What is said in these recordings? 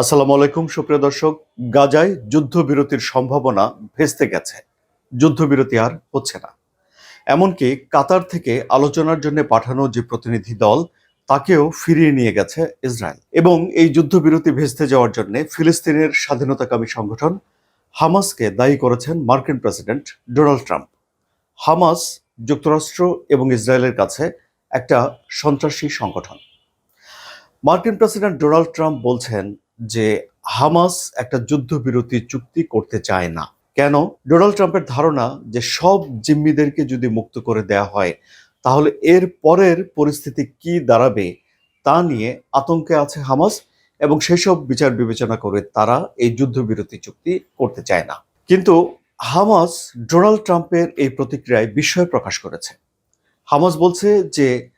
আসসালামু আলাইকুম, সুপ্রিয় দর্শক। গাজায় যুদ্ধবিরতির সম্ভাবনা ভেস্তে গেছে। যুদ্ধবিরতি আর হচ্ছে না। এমনকি কাতার থেকে আলোচনার জন্য পাঠানো যে প্রতিনিধি দল, তাকেও ফিরিয়ে নিয়ে গেছে ইসরায়েল। এবং এই যুদ্ধবিরতি ভেস্তে যাওয়ার জন্য ফিলিস্তিনের স্বাধীনতাকামী সংগঠন হামাসকে দায়ী করেছেন মার্কিন প্রেসিডেন্ট ডোনাল্ড ট্রাম্প। হামাস যুক্তরাষ্ট্র এবং ইসরায়েলের কাছে একটা সন্ত্রাসী সংগঠন। মার্কিন প্রেসিডেন্ট ডোনাল্ড ট্রাম্প বলছেন যে হামাস একটা যুদ্ধবিরতি চুক্তি করতে চায় না। কেন? ডোনাল্ড ট্রাম্পের ধারণা যে সব জিম্মিদেরকে যদি মুক্ত করে দেয়া হয়, তাহলে এর পরের পরিস্থিতি কি দাঁড়াবে তা নিয়ে আতঙ্কে আছে হামাস এবং সেসব বিচার বিবেচনা করে তারা এই যুদ্ধবিরতি চুক্তি করতে চায় না। কিন্তু হামাস ডোনাল্ড ট্রাম্পের এই প্রতিক্রিয়ায় বিস্ময় প্রকাশ করেছে। হামাস বলছে যে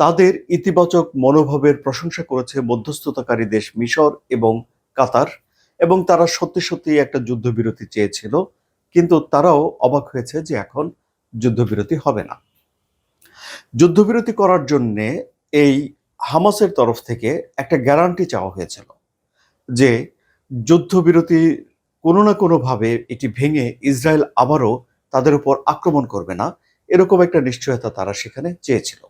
তাদের ইতিবাচক মনোভাবের প্রশংসা করেছে মধ্যস্থতাকারী দেশ মিশর এবং কাতার, এবং তারা সত্যি সত্যি একটা যুদ্ধবিরতি চেয়েছিল, কিন্তু তারাও অবাক হয়েছে যে এখন যুদ্ধবিরতি হবে না। যুদ্ধবিরতি করার জন্য এই হামাসের তরফ থেকে একটা গ্যারান্টি চাওয়া হয়েছিল যে যুদ্ধবিরতি কোনো না কোনোভাবে এটি ভেঙে ইসরায়েল আবারও তাদের উপর আক্রমণ করবে না, এরকম একটা নিশ্চয়তা তারা সেখানে চেয়েছিল।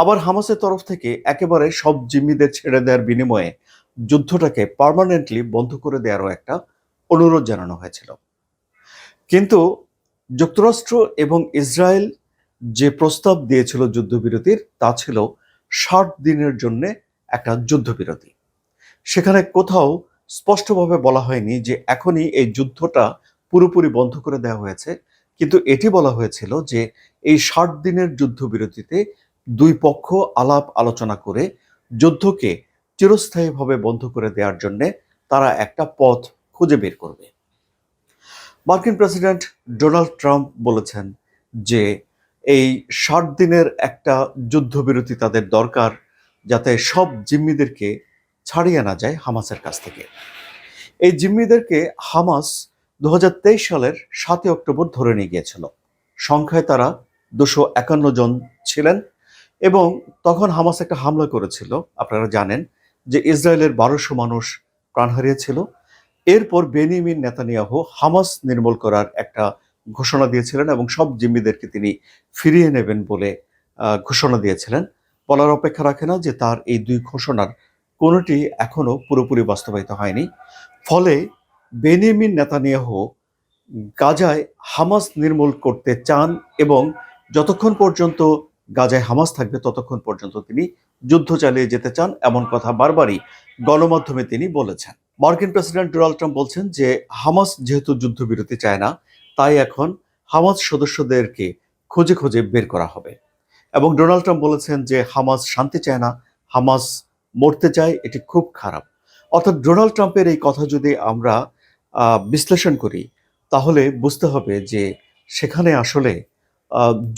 আবার হামাসের তরফ থেকে একেবারে সব জিম্মিদের ছেড়ে দেওয়ার বিনিময়ে যুদ্ধটাকে পার্মানেন্টলি বন্ধ করে দেওয়ারও একটা অনুরোধ জানানো হয়েছিল। কিন্তু যুক্তরাষ্ট্র এবং ইসরায়েল যে প্রস্তাব দিয়েছিল যুদ্ধবিরতির, তা ছিল ষাট দিনের জন্য একটা যুদ্ধবিরতি। সেখানে কোথাও স্পষ্টভাবে বলা হয়নি যে এখনই এই যুদ্ধটা পুরোপুরি বন্ধ করে দেওয়া হয়েছে, কিন্তু এটি বলা হয়েছিল যে এই ষাট দিনের যুদ্ধবিরতিতে দুই পক্ষ আলাপ আলোচনা করে যুদ্ধকে চিরস্থায়ীভাবে বন্ধ করে দেওয়ার জন্য তারা একটা পথ খুঁজে বের করবে। মার্কিন প্রেসিডেন্ট ডোনাল্ড ট্রাম্প বলেছেন যে, এই ষাট দিনের একটা যুদ্ধবিরতি তাদের দরকার যাতে সব জিম্মিদেরকে ছাড়িয়ে আনা যায় হামাসের কাছ থেকে। এই জিম্মিদেরকে হামাস দু হাজার তেইশ সালের সাতই অক্টোবর ধরে নিয়ে গিয়েছিল। সংখ্যায় তারা দুশো একান্ন জন ছিলেন এবং তখন হামাস একটা হামলা করেছিল, আপনারা জানেন, যে ইসরায়েলের বারোশো মানুষ প্রাণ হারিয়েছিল। এরপর বেনিমিন নেতানিয়াহু হামাস নির্মূল করার একটা ঘোষণা দিয়েছিলেন এবং সব জিম্মিদেরকে তিনি ফিরিয়ে নেবেন বলে ঘোষণা দিয়েছিলেন। বলার অপেক্ষা রাখে না যে তার এই দুই ঘোষণার কোনোটি এখনও পুরোপুরি বাস্তবায়িত হয়নি। ফলে বেনিয়ামিন নেতানিয়াহু গাজায় হামাস নির্মূল করতে চান এবং যতক্ষণ পর্যন্ত গাজায় হামাস থাকবে ততক্ষণ পর্যন্ত তিনি যুদ্ধ চালিয়ে যেতে চান, এমন কথা বারবারই গণমাধ্যমে তিনি বলেছেন। মার্কিন প্রেসিডেন্ট ডোনাল্ড ট্রাম্প বলছেন যে, হামাস যেহেতু যুদ্ধবিরতি চায় না, তাই এখন হামাস সদস্যদেরকে খুঁজে খুঁজে বের করা হবে। এবং ডোনাল্ড ট্রাম্প বলেছেন যে, হামাস শান্তি চায় না, হামাস মরতে চায়, এটি খুব খারাপ। অর্থাৎ ডোনাল্ড ট্রাম্পের এই কথা যদি আমরা বিশ্লেষণ করি, তাহলে বুঝতে হবে যে, সেখানে আসলে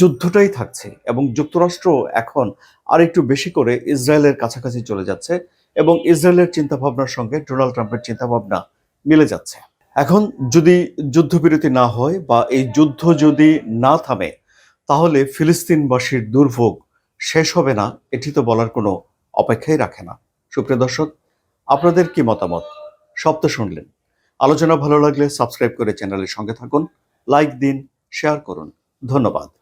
যুদ্ধটাই থাকছে এবং যুক্তরাষ্ট্র এখন আর একটু বেশি করে ইসরায়েলের কাছাকাছি চলে যাচ্ছে এবং ইসরায়েলের চিন্তাভাবনার সঙ্গে ডোনাল্ড ট্রাম্পের চিন্তাভাবনা মিলে যাচ্ছে। এখন যদি যুদ্ধবিরতি না হয় বা এই যুদ্ধ যদি না থামে, তাহলে ফিলিস্তিনবাসীর দুর্ভোগ শেষ হবে না, এটি তো বলার কোনো অপেক্ষাই রাখে না। সুপ্রিয় দর্শক, আপনাদের কি মতামত? সব তো শুনলেন। আলোচনা ভালো লাগলে সাবস্ক্রাইব করে চ্যানেলের সঙ্গে থাকুন, লাইক দিন, শেয়ার করুন। ধন্যবাদ।